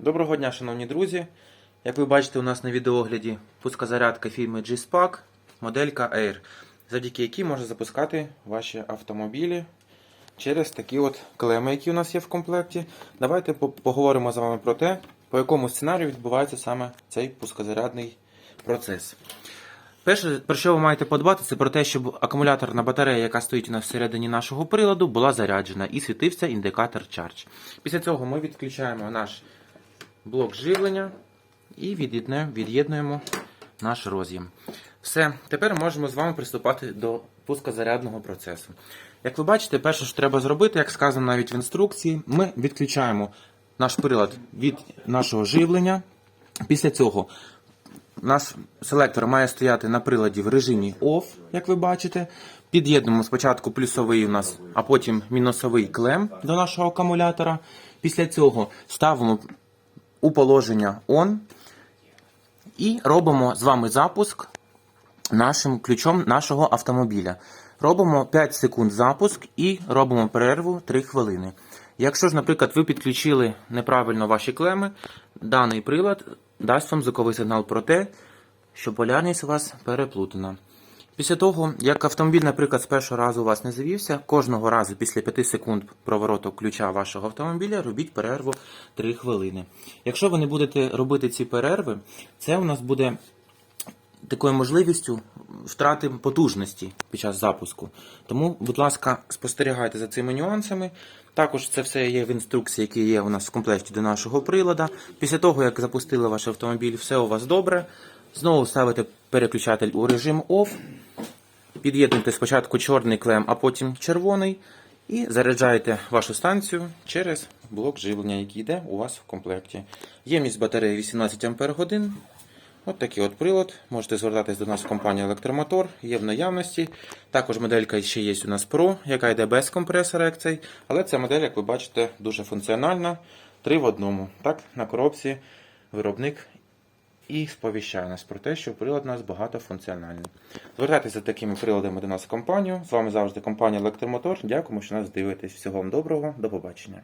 Доброго дня, шановні друзі. Як ви бачите, у нас на відеогляді пускозарядка фірми G-Spark, моделька Air, завдяки якій можна запускати ваші автомобілі через такі от клеми, які у нас є в комплекті. Давайте поговоримо з вами про те, по якому сценарію відбувається саме цей пускозарядний процес. Перше, про що ви маєте подбати, це про те, щоб акумуляторна батарея, яка стоїть у нас всередині нашого приладу, була заряджена і світився індикатор Charge. Після цього ми відключаємо наш блок живлення і від'єднуємо, наш роз'єм. Все, тепер можемо з вами приступати до пускозарядного процесу. Як ви бачите, перше, що треба зробити, як сказано навіть в інструкції, ми відключаємо наш прилад від нашого живлення. Після цього наш селектор має стояти на приладі в режимі OFF, як ви бачите. Під'єднуємо спочатку плюсовий у нас, а потім мінусовий клем до нашого акумулятора. Після цього ставимо у положення ON і робимо з вами запуск нашим ключом нашого автомобіля. Робимо 5 секунд запуск і робимо перерву 3 хвилини. Якщо ж, наприклад, ви підключили неправильно ваші клеми, даний прилад дасть вам звуковий сигнал про те, що полярність у вас переплутана. Після того, як автомобіль, наприклад, з першого разу у вас не завівся, кожного разу після 5 секунд провороту ключа вашого автомобіля робіть перерву 3 хвилини. Якщо ви не будете робити ці перерви, це у нас буде такою можливістю втрати потужності під час запуску. Тому, будь ласка, спостерігайте за цими нюансами. Також це все є в інструкції, які є у нас в комплекті до нашого прилада. Після того, як запустили ваш автомобіль, все у вас добре. Знову ставите переключатель у режим OFF. Під'єднуйте спочатку чорний клем, а потім червоний. І заряджаєте вашу станцію через блок живлення, який йде у вас в комплекті. Ємність батареї 18 Ах. От такий от прилад. Можете звертатись до нас в компанію Електромотор, є в наявності. Також моделька ще є у нас Pro, яка йде без компресора, як цей. Але ця модель, як ви бачите, дуже функціональна. Три в одному. Так, на коробці виробник і сповіщає нас про те, що прилад у нас багатофункціональний. Звертайтеся за такими приладами до нас в компанію. З вами завжди компанія Електромотор. Дякуємо, що нас дивитесь. Всього вам доброго, до побачення.